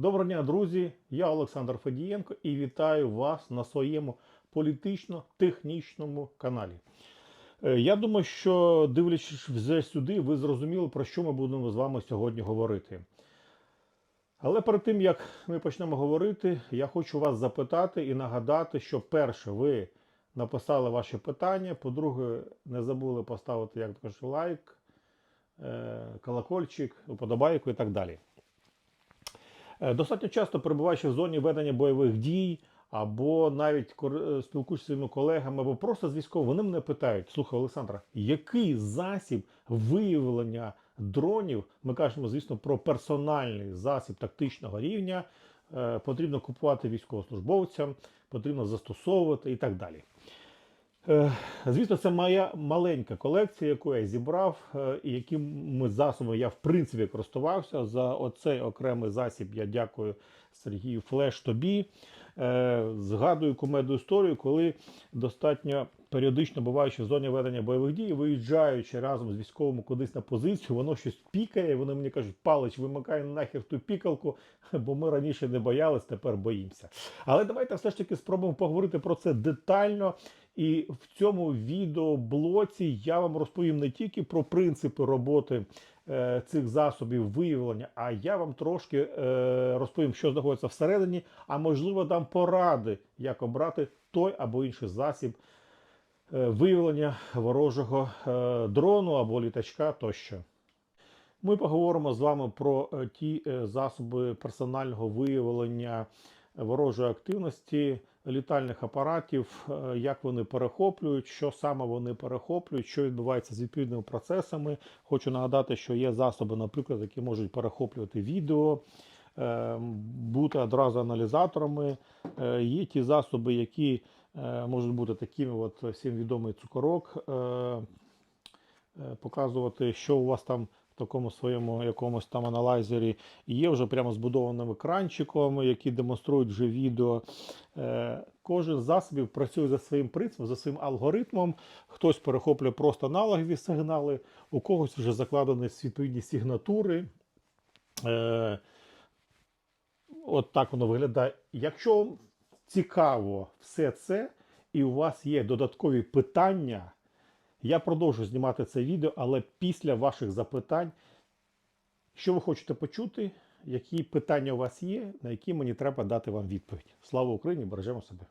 Доброго дня, друзі! Я Олександр Федієнко і вітаю вас на своєму політично-технічному каналі. Е, Я думаю, що дивлячись вже сюди, ви зрозуміли, про що ми будемо з вами сьогодні говорити. Але перед тим як ми почнемо говорити, я хочу вас запитати і нагадати, що перше, ви написали ваші питання. По-друге, не забули поставити як лайк, е, колокольчик, уподобайку і так далі. Е, Достатньо часто перебуваючи в зоні ведення бойових дій, або навіть е, спілкуючись зі своїми колегами, або просто з військовими, вони мене питають: слухай, Олександра, який засіб виявлення дронів, ми кажемо, звісно, про персональний засіб тактичного рівня, е, потрібно купувати військовослужбовцям, потрібно застосовувати і так далі. Е, Звісно, це моя маленька колекція, яку я зібрав, е, і якими засобами я в принципі користувався. За оцей окремий засіб я дякую Сергію Флеш тобі. Е, Згадую кумедну історію, коли достатньо періодично буваючи в зоні ведення бойових дій, виїжджаючи разом з військовими кудись на позицію, воно щось пікає. і Вони мені кажуть, палич, вимикай нахер ту пікалку, бо ми раніше не боялись, тепер боїмося. Але давайте все ж таки спробуємо поговорити про це детально. І в цьому відеоблоці я вам розповім не тільки про принципи роботи е, цих засобів виявлення, а я вам трошки е, розповім, що знаходиться всередині, а можливо дам поради, як обрати той або інший засіб виявлення ворожого е, дрону або літачка тощо. Ми поговоримо з вами про е, ті е, засоби персонального виявлення ворожої активності літальних апаратів, е, як вони перехоплюють, що саме вони перехоплюють, що відбувається з відповідними процесами. Хочу нагадати, що є засоби, наприклад, які можуть перехоплювати відео, е, бути одразу аналізаторами. Е, Є ті засоби, які е, можуть бути такими, от всім відомий цукорок. е, е, показувати, що у вас там в такому своєму якомусь там аналайзері є вже прямо збудованим екранчиком, які демонструють вже відео. Е, Кожен з засобів працює за своїм принципом, за своїм алгоритмом. Хтось перехоплює просто аналогові сигнали, у когось вже закладені відповідні сигнатури. От так воно виглядає. Якщо вам цікаво все це, і у вас є додаткові питання, я продовжу знімати це відео, але після ваших запитань, що ви хочете почути, які питання у вас є, на які мені треба дати вам відповідь. Слава Україні! Бережемо себе!